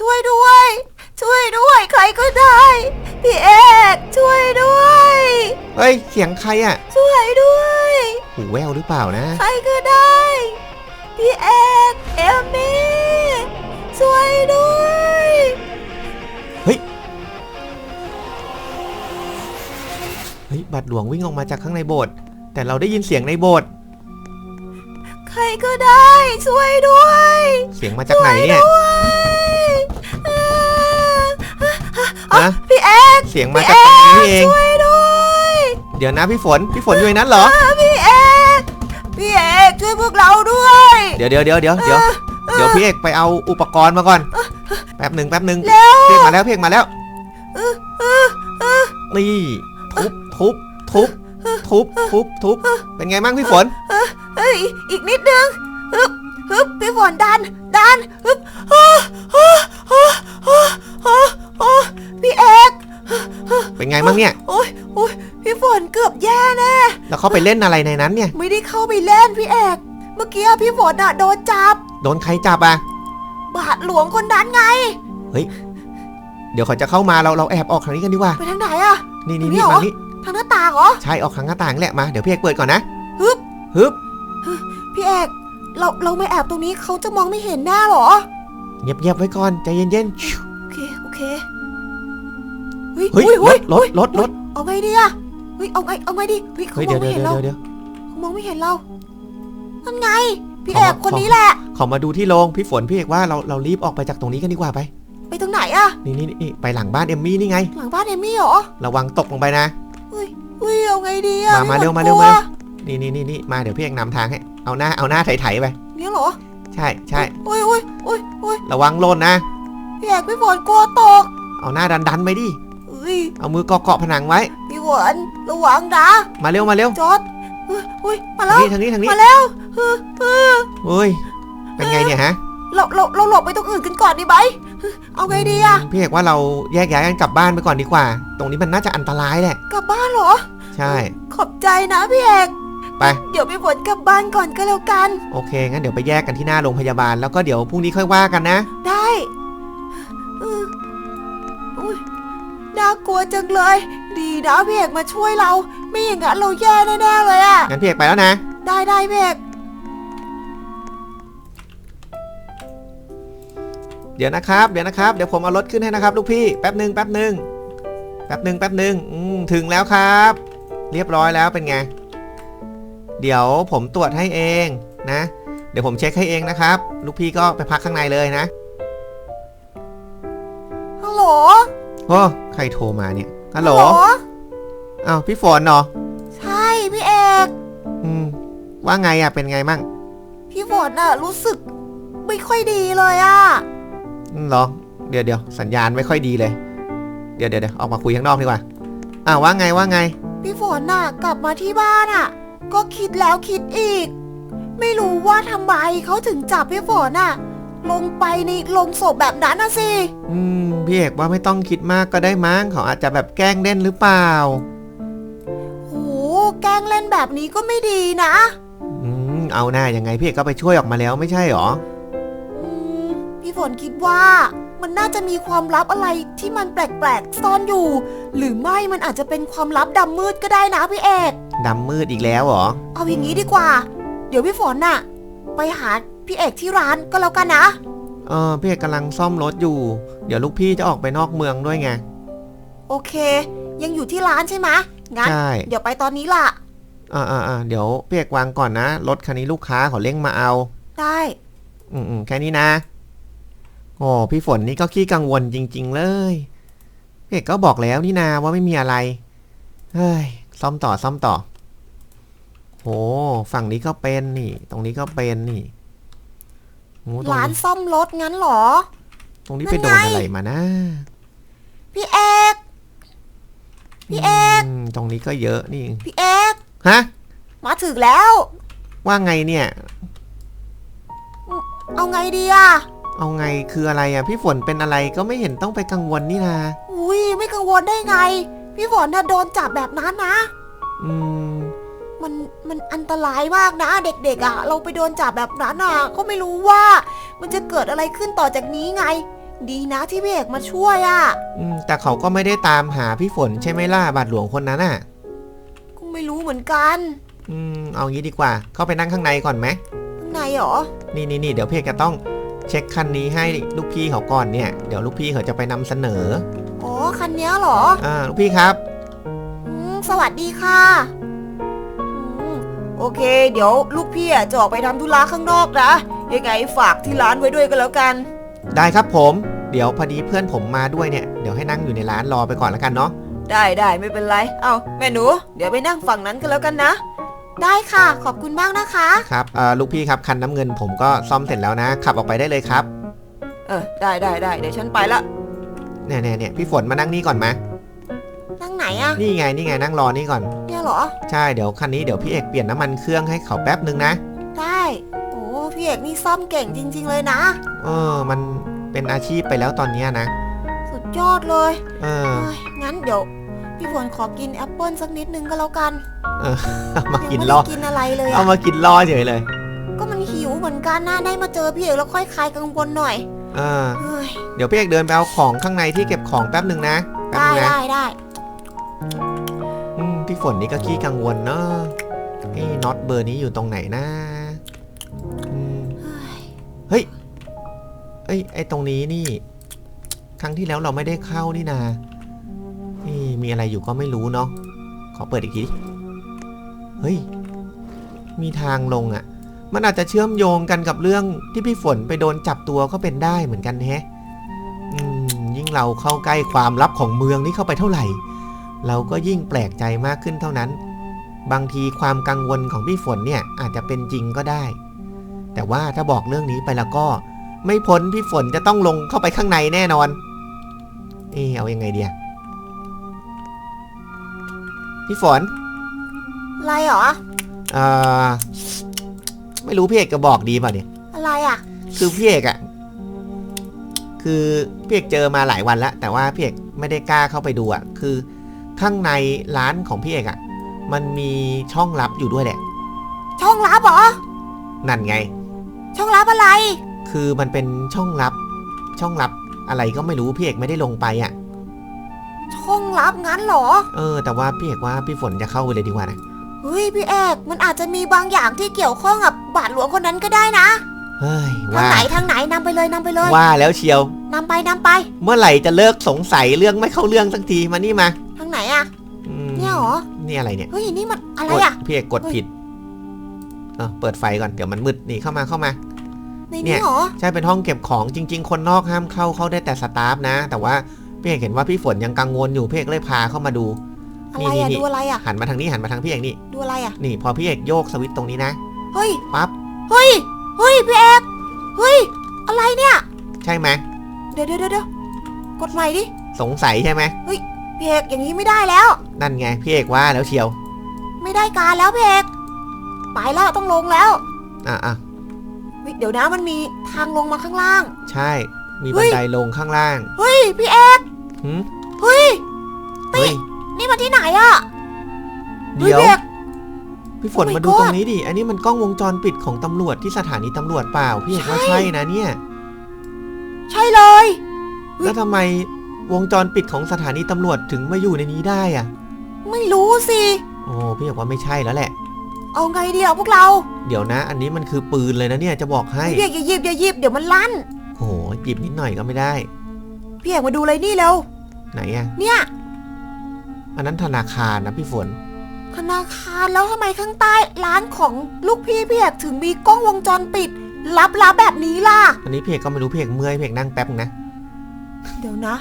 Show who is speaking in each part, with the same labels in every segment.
Speaker 1: ช่วยด้วย ช่วยด้วย ใครก็ได้ พี่เอกช่วยด้วย
Speaker 2: เฮ้ย เสียงใครอะ
Speaker 1: ช่วยด้วย
Speaker 2: หูแววหรือเปล่านะ
Speaker 1: ใครก็ได้ พี่เอกเอมมี่ช่วยด้วย
Speaker 2: เฮ้ย เฮ้ย บัตรหลวงวิ่งออกมาจากข้างในโบสถ์ แต่เราได้ยินเสียงในโบสถ์
Speaker 1: ใครก็ได้ ช่วยด้วย
Speaker 2: เสียงมาจากไหนเนี่ย
Speaker 1: ด้วยเอ่ อ
Speaker 2: ฮะ
Speaker 1: พี่เอก
Speaker 2: เสียงมาจากตรงนี้นี่เอง
Speaker 1: ช่วยด้วย
Speaker 2: เดี๋ยวนะพี่ฝน พี่ฝนอยู่ในนั้นเหรอ
Speaker 1: พี่เอกพี่เอกช่วยพวกเราด้วย
Speaker 2: เดี๋ยวเดี๋ยวเดี๋ยวเดี๋ยวเดี๋ยวเดี๋ยวพี่เอกไปเอาอุปกรณ์มาก่อน แป๊บหนึ่งแป๊บหนึ่ง
Speaker 1: เร็ว
Speaker 2: พี่เอกมาแล้วพี่เอกมาแล้ว
Speaker 1: เออเออเออ
Speaker 2: นี่ทุบทุบทุบทุบทุบทุบเป็นไงบ้างพี่ฝน
Speaker 1: เฮ้ยอีกนิดนึงฮึบฮึบพี่ฝนดันดันฮึบฮ่าฮ่าฮ่าฮ่าฮ่าฮ่าพี่เอก
Speaker 2: เป็นไงบ้างเนี่ย
Speaker 1: โอ้ยโอ้ยพี่ฝนเกือบแย่แน่
Speaker 2: แล้วเขาไปเล่นอะไรในนั้นเนี่ย
Speaker 1: ไม่ได้เข้าไปเล่นพี่เอก เมื่อกี้พี่ฝนอะโดนจับ
Speaker 2: โดนใครจับอะ
Speaker 1: บาทหลวงคนนั้นไง
Speaker 2: เดี๋ยวเขาจะเข้ามาเราเราแอบออกทางนี้กันดีกว่า
Speaker 1: ไปทางไหนอะ
Speaker 2: นี่นี่
Speaker 1: นี่
Speaker 2: นี่
Speaker 1: เหรอ
Speaker 2: มานี่
Speaker 1: ทางหน้าต่างเหรอ
Speaker 2: ใช่ออกทางหน้าต่างแหละมา เดี๋ยวพี่เอกเปิดก่อนนะ
Speaker 1: ฮึบ
Speaker 2: ฮึบ
Speaker 1: พี่เอก เราเราไม่แอบตรงนี้เขาจะมองไม่เห็นหน้าเหรอ
Speaker 2: เงียบเงียบๆไว้ก่อนใจเย็นๆชิว
Speaker 1: โอ เคโอเคเฮ้ย
Speaker 2: เฮ้ย
Speaker 1: ฮ้
Speaker 2: รถรถรถรถ
Speaker 1: เอาไงดีอะเฮ้ยเอาไงเอาไงดีเฮ้ยเขา
Speaker 2: เฮ้ย
Speaker 1: ม
Speaker 2: เดี๋
Speaker 1: อ
Speaker 2: ยว
Speaker 1: งไม่
Speaker 2: เดี๋ยว
Speaker 1: เห็นเรา
Speaker 2: เดี๋ยวเดี๋ยว
Speaker 1: เขามองไม่เห็นเรานั่นไง พี่
Speaker 2: ขอ
Speaker 1: เอก
Speaker 2: มา
Speaker 1: คน
Speaker 2: ขอ
Speaker 1: นี้แหละ
Speaker 2: ขอมาดูที่โรงพี่ฝนพี่เอกว่าเราเรารีบออกไปจากตรงนี้กันดีกว่าไป
Speaker 1: ไปตรงไหนอะ
Speaker 2: นี่นี่นี่ไปหลังบ้านเอมมี่นี่ไง
Speaker 1: หลังบ้านเอมี่เหรอ
Speaker 2: ระวังตกลงไปนะ
Speaker 1: เฮ้ยเฮ้ยเอาไงดีอะ
Speaker 2: มามา
Speaker 1: พี่
Speaker 2: เร็ว
Speaker 1: ฝน
Speaker 2: มาเร็ว
Speaker 1: กลั
Speaker 2: มา นี่นี่นี่นี่มาเดี๋ยวพี่เอกนำทางให้ เอาหน้าเอาหน้าไถๆไป
Speaker 1: เนี่ยเหรอ
Speaker 2: ใช่ใช่
Speaker 1: โอ้ยโอ้ยโอ้ยโอ้ย
Speaker 2: ระวังโลนนะ
Speaker 1: พี่เอกพี่ฝนกลัวตก
Speaker 2: เอาหน้าดันดันๆไปดิ
Speaker 1: เฮ้ย
Speaker 2: เอามือเกาะเกาะผนังไว้
Speaker 1: พี่ฝนระวังนะ
Speaker 2: มาเร็วมาเร็ว
Speaker 1: จอดเฮ้ยเฮ้ยมา
Speaker 2: ทา
Speaker 1: แล้
Speaker 2: ง
Speaker 1: ว
Speaker 2: นี้ทางนี้ทางนี้
Speaker 1: มาแล้วเออเออ
Speaker 2: เฮ้ยเป็นไงเนี่ยฮะ
Speaker 1: เราเราเราหลบไปตรงอื่นกันก่อนดีไหมเอาไงดีอะ
Speaker 2: พี่เอกว่าเราแยกย้ายกันกลับบ้านไปก่อนดีกว่า ตรงนี้มันน่าจะอันตรายแหละ
Speaker 1: กลับบ้านเหรอ
Speaker 2: ใช่
Speaker 1: ขอบใจนะพี่เอก
Speaker 2: ไป
Speaker 1: เดี๋ยวพี่ฝนกลับบ้านก่อนก็แล้วกัน
Speaker 2: โอเคงั้นเดี๋ยวไปแยกกันที่หน้าโรงพยาบาลแล้วก็เดี๋ยวพรุ่งนี้ค่อยว่ากันนะ
Speaker 1: ได้เอออุ้ยน่ากลัวจังเลย ดีนะพี่เอกมาช่วยเรา ไม่อย่างนั้นเราแย่แน่ๆเลยอะ
Speaker 2: งั้นพี่เอกไปแล้วนะ
Speaker 1: ได้ได้พี่เอก
Speaker 2: เดี๋ยวนะครับ เดี๋ยวนะครับ เดี๋ยวผมเอารถขึ้นให้นะครับ ลูกพี่ แป๊บหนึ่งแป๊บหนึ่งแป๊บหนึ่งแป๊บหนึ่งอืมถึงแล้วครับ เรียบร้อยแล้วเป็นไง เดี๋ยวผมตรวจให้เองนะ เดี๋ยวผมเช็คให้เองนะครับ ลูกพี่ก็ไปพักข้างในเลยนะ
Speaker 1: ฮัล โหล
Speaker 2: โอ้ใครโทรมาเนี่ยฮัลโหลอ้าวพี่ฝนเหรอ
Speaker 1: ใช่พี่เอก
Speaker 2: อืมว่าไงอะเป็นไงมั่ง
Speaker 1: พี่ฝนอะรู้สึกไม่ค่อยดีเลยอะ
Speaker 2: อืมเหรอเดี๋ยวเดี๋ยวสัญญาณไม่ค่อยดีเลยเดี๋ยวเดี๋ยวเดี๋ยวออกมาคุยข้างนอกดีกว่าอ้าวว่าไงว่าไง
Speaker 1: พี่ฝนน่ะ กลับมาที่บ้านอะก็คิดแล้วคิดอีก ไม่รู้ว่าทำไมเขาถึงจับพี่ฝนน่ะ ลงไปในลงศพแบบนั้นนะสิ
Speaker 2: อืม พี่เอกว่าไม่ต้องคิดมากก็ได้มั้งเขาอาจจะแบบแกล้งเล่นหรือเปล่า
Speaker 1: โหแกล้งเล่นแบบนี้ก็ไม่ดีนะ
Speaker 2: อืม เอาหน้ายังไงพี่เอกก็ไปช่วยออกมาแล้วไม่ใช่หรอ
Speaker 1: อืม พี่ฝนคิดว่ามันน่าจะมีความลับอะไรที่มันแปลกๆซ่อนอยู่ หรือไม่มันอาจจะเป็นความลับดำมืดก็ได้นะพี่เอก
Speaker 2: ดำมืดอีกแล้วเหรอ
Speaker 1: เอาอย่างนี้ดีกว่า เดี๋ยวพี่ฝนน่ะ ไปหา พี่เอกที่ร้านก็แล้วกันนะ
Speaker 2: เออพี่เอกกำลังซ่อมรถอยู่ เดี๋ยวลูกพี่จะออกไปนอกเมืองด้วยไง
Speaker 1: โอเค ยังอยู่ที่ร้านใช่ไหมงั้น
Speaker 2: ใช่
Speaker 1: เดี๋ยวไปตอนนี้ล่ะ
Speaker 2: อ่าอ่าอ่าเดี๋ยวพี่เอกวางก่อนนะรถคันนี้ลูกค้าเขาเร่งมาเอา
Speaker 1: ได้
Speaker 2: อืมอืมแค่นี้นะโอ้พี่ฝนนี่ก็ขี้กังวลจริง ๆ เลยพี่เอกก็บอกแล้วนี่นาว่าไม่มีอะไรเฮ้ยซ่อมต่อซ่อมต่อโอ้ฝั่งนี้ก็เป็นนี่ ตรงนี้ก็เป็นนี่ โอ้ตรง
Speaker 1: ร้าน
Speaker 2: นี้
Speaker 1: ซ่อมรถงั้นเหรอ
Speaker 2: ตรงนี้ไปโดน
Speaker 1: นั่นไง
Speaker 2: อะไรมานะ
Speaker 1: พี่เอก พี่เอก
Speaker 2: มตรงนี้ก็เยอะนี่
Speaker 1: พี่เอก
Speaker 2: ฮะ
Speaker 1: มาถึงแล้ว
Speaker 2: ว่าไงเนี่ย
Speaker 1: เอาไงดีอะ
Speaker 2: เอาไงคืออะไรอะ พี่ฝนเป็นอะไรก็ไม่เห็นต้องไปกังวลนี่นา
Speaker 1: อุ้ยไม่กังวลได้ไง พี่ฝนน่ะโดนจับแบบนั้นนะ
Speaker 2: อืม
Speaker 1: มันมันอันตรายมากนะเด็กๆอะเราไปโดนจับแบบนั้นอะก็ไม่รู้ว่า มันจะเกิดอะไรขึ้นต่อจากนี้ไง ดีนะที่พี่เอกมาช่วยอะ่ะ
Speaker 2: อืมแต่เขาก็ไม่ได้ตามหาพี่ฝนใช่ไหมล่ะบาทหลวงคนนั้นอะ
Speaker 1: ก็ไม่รู้เหมือนกัน
Speaker 2: อืมเอางี้ดีกว่า เข้าไปนั่งข้างในก่อนไหม
Speaker 1: ข้างในเหรอ
Speaker 2: นี่นี่นี่เดี๋ยวพี่เอกจะต้องเช็คคันนี้ให้ลูกพี่เขาก่อนเนี่ย เดี๋ยวลูกพี่เขาจะไปนำเสนอ
Speaker 1: อ๋อคันเนี้ยเหรอ
Speaker 2: อ่าลูกพี่ครับ
Speaker 1: อืมสวัสดีค่ะอืม โอเค เดี๋ยวลูกพี่อะจะออกไปทำธุระข้างนอกนะยังไงฝากที่ร้านไว้ด้วยก็แล้วกัน
Speaker 2: ได้ครับผม เดี๋ยวพอดีเพื่อนผมมาด้วยเนี่ย เดี๋ยวให้นั่งอยู่ในร้านรอไปก่อนแล้วกันเนาะ
Speaker 1: ได้ได้ไม่เป็นไร เอาแม่หนู เดี๋ยวไปนั่งฝั่งนั้นก็แล้วกันนะ ได้ค่ะ ขอบคุณมากนะคะ
Speaker 2: ครับเอ่อลูกพี่ครับคันน้ำเงินผมก็ซ่อมเสร็จแล้วนะ ขับออกไปได้เลยครับ
Speaker 1: เออ ได้ได้ได้เดี๋ยวฉันไปละ
Speaker 2: เนี่ยเนี่ยเนี่ยพี่ฝนมานั่งนี่ก่อนไหม
Speaker 1: นั่งไหนอะ
Speaker 2: นี่ไงนี่ไงนั่งรอนี่ก่อน
Speaker 1: เนี่ยเหรอ
Speaker 2: ใช่เดี๋ยวคันนี้เดี๋ยวพี่เอกเปลี่ยนน้ำมันเครื่องให้เขาแป๊บนึงนะ
Speaker 1: ได้โอ้พี่เอกนี่ซ่อมเก่งจริง ๆ เลยนะ
Speaker 2: เออ มันเป็นอาชีพไปแล้วตอนเนี้ยนะ
Speaker 1: สุดยอดเลย
Speaker 2: เออ
Speaker 1: เอ้ยงั้นเดี๋ยว พี่ฝนขอกินแอปเปิลสักนิดนึงก็แล้วกัน
Speaker 2: เอามากิน
Speaker 1: ยัง
Speaker 2: ล่อ
Speaker 1: ไม่ได้กินอะไรเลย
Speaker 2: เอา
Speaker 1: อะ
Speaker 2: มากินล่อเฉยเลย
Speaker 1: ก็มันหิวเหมือนกันนะได้มาเจอพี่เอกแล้วค่อยคลายกังวลหน่อย
Speaker 2: เออ
Speaker 1: เฮ้ย
Speaker 2: เดี๋ยวพี่เอกเดินไปเอาของข้างในที่เก็บของแป๊บหนึ่งนะแป๊บ
Speaker 1: ได้
Speaker 2: นึงนะ
Speaker 1: ได้ได้
Speaker 2: อืม พี่ฝนนี่ก็ขี้กังวลเนาะไอ้น็อตเบอร์นี้อยู่ตรงไหนนะ
Speaker 1: เฮ้ย
Speaker 2: เอ้ยไอ้ตรงนี้นี่ ครั้งที่แล้วเราไม่ได้เข้านี่นานี่มีอะไรอยู่ก็ไม่รู้เนาะขอเปิดอีกทีเฮ้ย มีทางลงอะ่ะ มันอาจจะเชื่อมโยงกันกับเรื่องที่พี่ฝนไปโดนจับตัวก็เป็นได้เหมือนกันแฮะยิ่งเราเข้าใกล้ความลับของเมืองนี้เข้าไปเท่าไหร่ เราก็ยิ่งแปลกใจมากขึ้นเท่านั้น บางทีความกังวลของพี่ฝนเนี่ยอาจจะเป็นจริงก็ได้ แต่ว่าถ้าบอกเรื่องนี้ไปแล้วก็ ไม่พ้นพี่ฝนจะต้องลงเข้าไปข้างในแน่นอน เออเอายังไงเดียพี่ฝน
Speaker 1: อะไรเหรอ
Speaker 2: เอ่อ ไม่รู้พี่เอกจะบอกดีเปล่าเนี่ย
Speaker 1: อะไรอะ
Speaker 2: คือพี่เอกอะคือพี่เอกเจอมาหลายวันแล้ว แต่ว่าพี่เอกไม่ได้กล้าเข้าไปดูอะคือ ข้างในร้านของพี่เอกอะมันมีช่องลับอยู่ด้วยแหละ
Speaker 1: ช่องลับเหรอ
Speaker 2: นั่นไง
Speaker 1: ช่องลับอะไร
Speaker 2: คือมันเป็นช่องลับ ช่องลับอะไรก็ไม่รู้พี่เอกไม่ได้ลงไปอะ
Speaker 1: ช่องลับงั้นเหรอ
Speaker 2: เออ แต่ว่าพี่เอกว่าพี่ฝนจะเข้าไปเลยดีกว่านะ
Speaker 1: เฮ้ยพี่เอกมันอาจจะมีบางอย่างที่เกี่ยวข้องกับบาทหลวงคนนั้นก็ได้นะ
Speaker 2: เฮ้ย
Speaker 1: ทาง
Speaker 2: ว่า
Speaker 1: ไหนทางไหนนำไปเลยนำไปเลย
Speaker 2: ว่าแล้วเชียว
Speaker 1: นำไปนำไป
Speaker 2: เมื่อไหร่จะเลิกสงสัยเรื่องไม่เข้าเรื่องสักทีมานี่มา
Speaker 1: ทางไหนอะ
Speaker 2: อืม
Speaker 1: เนี่ยเหรอ
Speaker 2: นี่อะไรเนี่ย
Speaker 1: เฮ้ย นี่มันอะไร
Speaker 2: กด
Speaker 1: อะ
Speaker 2: พี่เอกกดผิดเออเปิดไฟก่อนเดี๋ยวมันมืดนี่เข้ามาเข้ามา
Speaker 1: ใน
Speaker 2: เนี่
Speaker 1: นี้
Speaker 2: ย
Speaker 1: เหรอ
Speaker 2: ใช่เป็นห้องเก็บของจริง ๆ คนนอกห้ามเข้าเข้าได้แต่สตาฟนะ แต่ว่าพี่เอกเห็นว่าพี่ฝนยังกังวลอยู่พี่เอกเลยพาเข้ามาดู
Speaker 1: อะไรอะ
Speaker 2: นี่
Speaker 1: ดูอะไรอะ
Speaker 2: หันมาทางนี้หันมาทางพี่เอกนี่
Speaker 1: ดูอะไรอะ
Speaker 2: นี่ พอพี่เอกโยกสวิตช์ตรงนี้นะ
Speaker 1: เฮ้ย
Speaker 2: ปั๊บ
Speaker 1: เฮ้ย เฮ้ยพี่เอกเฮ้ย อะไรเนี่ย
Speaker 2: ใช่ไหม
Speaker 1: เดี๋ยวเดี๋ยวเดี๋ยวกดใหม่ดิ
Speaker 2: สงสัยใช่ไหม
Speaker 1: พี่เอกอย่างนี้ไม่ได้แล้ว
Speaker 2: นั่นไงพี่เอกว่าแล้วเชียว
Speaker 1: ไม่ได้การแล้วพี่เอกไปแล้วต้องลงแล้ว
Speaker 2: อะอะ
Speaker 1: เฮ้ยเดี๋ยวนะมันมีทางลงมาข้างล่าง
Speaker 2: ใช่ มี
Speaker 1: เฮ้
Speaker 2: บัน
Speaker 1: ย
Speaker 2: ไดลงข้างล่าง
Speaker 1: เฮ้ยพี่เอก
Speaker 2: หืม
Speaker 1: เฮ้ย
Speaker 2: เฮ้ย
Speaker 1: นี่มันที่ไหนอะฮ้
Speaker 2: เดี๋ยว
Speaker 1: พี่อก
Speaker 2: พี่ฝน
Speaker 1: Oh my
Speaker 2: มาดูตรง
Speaker 1: God
Speaker 2: นี้ดิ อันนี้มันกล้องวงจรปิดของตำรวจที่สถานีตำรวจเปล่า พี่เอกว่า
Speaker 1: ใช่
Speaker 2: ใช่นะเนี่ย
Speaker 1: ใช่เลยเฮ้ย
Speaker 2: แล้วทำไม วงจรปิดของสถานีตำรวจถึงมาอยู่ในนี้ได้อะ
Speaker 1: ไม่รู้สิ
Speaker 2: โอ้พี่เอกว่าไม่ใช่แล้วแหละ
Speaker 1: เอาไงดีอะพวกเรา
Speaker 2: เดี๋ยวนะ อันนี้มันคือปืนเลยนะเนี่ยจะบอกให้
Speaker 1: พี่เอกอย่าหยิบอย่าหยิบเดี๋ยวมันลั่น
Speaker 2: โอ้โหหยิบนิดหน่อยก็ไม่ได้
Speaker 1: พี่เอกมาดูเลยนี่เร็ว
Speaker 2: ไหนอะ
Speaker 1: เนี่ย
Speaker 2: อันนั้นธนาคารนะพี่ฝน
Speaker 1: ธนาคารแล้วทำไมข้างใต้ร้านของลูกพี่พี่เอกถึงมีกล้องวงจรปิดลับๆแบบนี้ล่ะ
Speaker 2: อันนี้พี่เอกก็ไม่รู้พี่เอกเมื่อยพี่เอกนั่งแป๊บนึงนะ
Speaker 1: เดี๋ยวนะ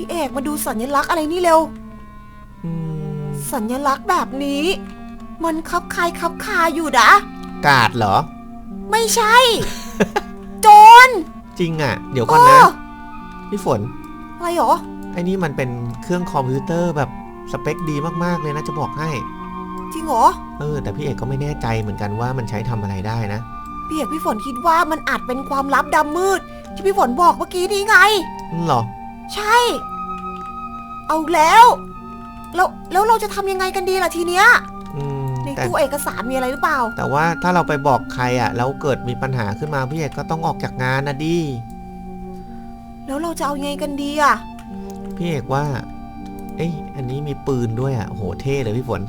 Speaker 1: พี่เอกมาดูสัญลักษณ์อะไรนี่เร็ว
Speaker 2: อืม
Speaker 1: สัญลักษณ์แบบนี้ มันคับคายคับคาอยู่นะ
Speaker 2: กาดเหรอ
Speaker 1: ไม่ใช่ โจร
Speaker 2: จริงอะเดี๋ยว
Speaker 1: เอ
Speaker 2: ก่อนนะ
Speaker 1: อ
Speaker 2: พี่ฝน
Speaker 1: อะไรหรอ
Speaker 2: ไอ้นี่มันเป็นเครื่องคอมพิวเตอร์แบบสเปคดีมากๆเลยนะจะบอกให้
Speaker 1: จริงเหรอ
Speaker 2: เออ แต่พี่เอกก็ไม่แน่ใจเหมือนกันว่ามันใช้ทำอะไรได้นะ
Speaker 1: พี่เอกพี่ฝนคิดว่ามันอาจเป็นความลับดำมืด ที่พี่ฝนบอกเมื่อกี้นี้ไง
Speaker 2: นั่นเหรอ
Speaker 1: ใช่ เอาแล้ว แล้วแล้วเราจะทำยังไงกันดีล่ะทีเนี้ย
Speaker 2: อืม
Speaker 1: ใน
Speaker 2: แต่
Speaker 1: ตู้เอกสารมีอะไรหรือเปล่า
Speaker 2: แต่ว่าถ้าเราไปบอกใครอะแล้วเกิดมีปัญหาขึ้นมาพี่เอกก็ต้องออกจากงานนะดิ
Speaker 1: แล้วเราจะเอาไงกันดีอะ
Speaker 2: พี่เอกว่า เอ้ยอันนี้มีปืนด้วยอะโอ้โหเท่เลยพี่ฝน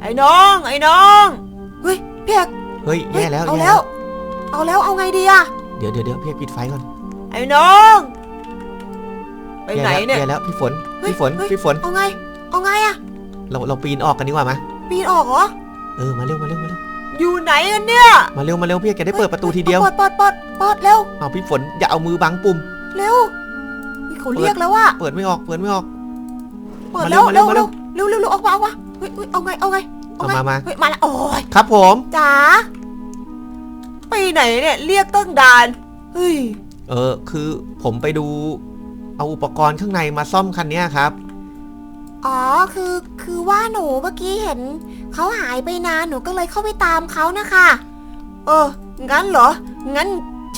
Speaker 1: ไอ้น้อง ไอ้น้องเฮ้ยพี่เอก
Speaker 2: เฮ้ย
Speaker 1: เฮ้ย
Speaker 2: แย่แล้ว
Speaker 1: เอา
Speaker 2: ย่
Speaker 1: แล้ว เอาแล้วเอาไงดีอะ
Speaker 2: เดี๋ยวเดี๋ยวเดี๋ยวพี่เอกปิดไฟก่อน
Speaker 1: ไอ้น้อง ไปไหนเนี่ย
Speaker 2: แย่แล้วพี่ฝน
Speaker 1: เฮ้ย
Speaker 2: พี่ฝน
Speaker 1: เฮ้ย
Speaker 2: พี่ฝน
Speaker 1: เอาไง เอาไงอะ
Speaker 2: เราเราปีนออกกันดีกว่าไหม
Speaker 1: ปีนออกเหรอ
Speaker 2: เออมาเร็วมาเร็วมาเร็ว
Speaker 1: อยู่ไหนกันเนี่ย
Speaker 2: มาเร็วมาเร็วพี่เอกจะได้เปิดประตูทีเดียว
Speaker 1: เปิดเปิดเปิดเปิดเร็ว
Speaker 2: เอาพี่ฝนอย่าเอามือบังปุ่ม
Speaker 1: เร็วนี่เขาเรียกแล้วว่า
Speaker 2: เปิดไม่ออกเปิดไม่ออก
Speaker 1: เปิด
Speaker 2: มาเร็
Speaker 1: แล้วว
Speaker 2: มาเร็
Speaker 1: เร็
Speaker 2: ว
Speaker 1: ว
Speaker 2: มาเร็
Speaker 1: เร็
Speaker 2: ว
Speaker 1: วเร็วเร็วเร็วออกมาออกมาเฮ้ยเฮ้ยเอาไงเอาไงเอา
Speaker 2: เอา
Speaker 1: ไง
Speaker 2: มามา
Speaker 1: เฮ้ยมาแล้วโอ้ย
Speaker 2: ครับผม
Speaker 1: จ๋าไปไหนเนี่ยเรียกตั้งดานเฮ้ย
Speaker 2: เออคือผมไปดู เอาอุปกรณ์ข้างในมาซ่อมคันเนี้ยครับ
Speaker 1: อ๋อคือคือว่าหนูเมื่อกี้เห็นเขาหายไปนานหนูก็เลยเข้าไปตามเขานะคะ เออ งั้นเหรอ งั้น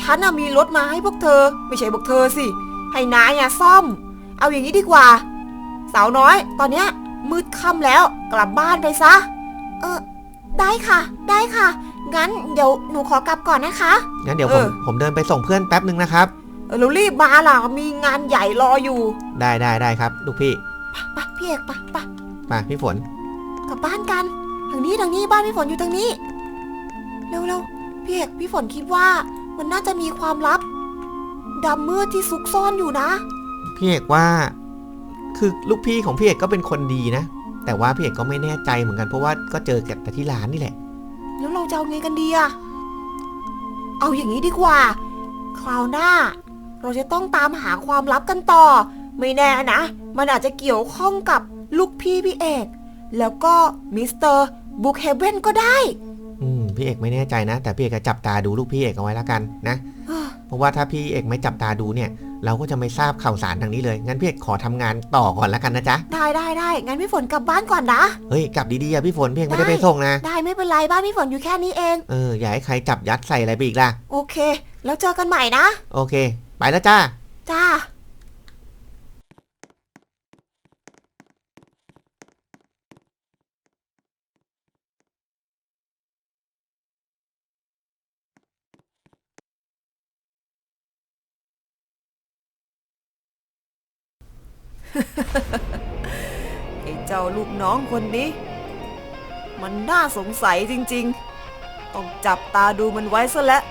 Speaker 1: ฉันน่ะมีรถมาให้พวกเธอ ไม่ใช่พวกเธอสิ ให้นายอะซ่อม เอาอย่างนี้ดีกว่า สาวน้อย ตอนเนี้ยมืดค่ำแล้วกลับบ้านไปซะ เออ ได้ค่ะ ได้ค่ะ งั้นเดี๋ยวหนูขอกลับก่อนนะคะ
Speaker 2: งั้นเดี๋ยว
Speaker 1: เอ
Speaker 2: ผม
Speaker 1: อ
Speaker 2: ผมเดินไปส่งเพื่อนแป๊บหนึ่งนะครับ
Speaker 1: เออเรารีบมาล่ะ มีงานใหญ่รออยู่
Speaker 2: ได้ได้ได้ครับ ลูกพี่
Speaker 1: ไปะพี่เอกไปะปะ
Speaker 2: มาพี่ฝน
Speaker 1: กลับบ้านกันทางนี้ทางนี้บ้านพี่ฝนอยู่ทางนี้เร็วเร็วพี่เอกพี่ฝนคิดว่ามันน่าจะมีความลับดำมืดที่ซุกซ่อนอยู่นะ
Speaker 2: พี่เอกว่า คือลูกพี่ของพี่เอกก็เป็นคนดีนะ แต่ว่าพี่เอกก็ไม่แน่ใจเหมือนกันเพราะว่าก็เจอแต่ที่ร้านนี่แหละ
Speaker 1: แล้วเราจะเอาไงกันดีอะเอาอย่างนี้ดีกว่า คราวหน้า เราจะต้องตามหาความลับกันต่อ ไม่แน่นะ มันอาจจะเกี่ยวข้องกับลูกพี่พี่เอก แล้วก็มิสเตอร์บุกเฮเวนก็ได้
Speaker 2: อืมพี่เอกไม่แน่ใจนะ แต่พี่เอกจะจับตาดูลูกพี่เอกเอาไว้แล้วกันนะ เพราะว่าถ้าพี่เอกไม่จับตาดูเนี่ย เราก็จะไม่ทราบข่าวสารทางนี้เลย งั้นพี่เอกขอทำงานต่อก่อนแล้วกันนะจ๊ะ
Speaker 1: ได้ได้ได้งั้นพี่ฝนกลับบ้านก่อนนะ
Speaker 2: เฮ้ยกลับดีๆอะพี่ฝนพี่เอกไม่ได้
Speaker 1: ได้
Speaker 2: ไปส่งนะ
Speaker 1: ได้ไม่เป็นไรบ้านพี่ฝนอยู่แค่นี้เอง
Speaker 2: เอออย่าให้ใครจับยัดใส่อะไรไปอีกล่ะ
Speaker 1: โอเค แล้วเจอกันใหม่นะ
Speaker 2: โอเค ไปแล้วจ้า
Speaker 1: จ้า ไอ้เจ้าลูกน้องคนนี้ มันน่าสงสัยจริงๆ ต้องจับตาดูมันไว้ซะแล้ว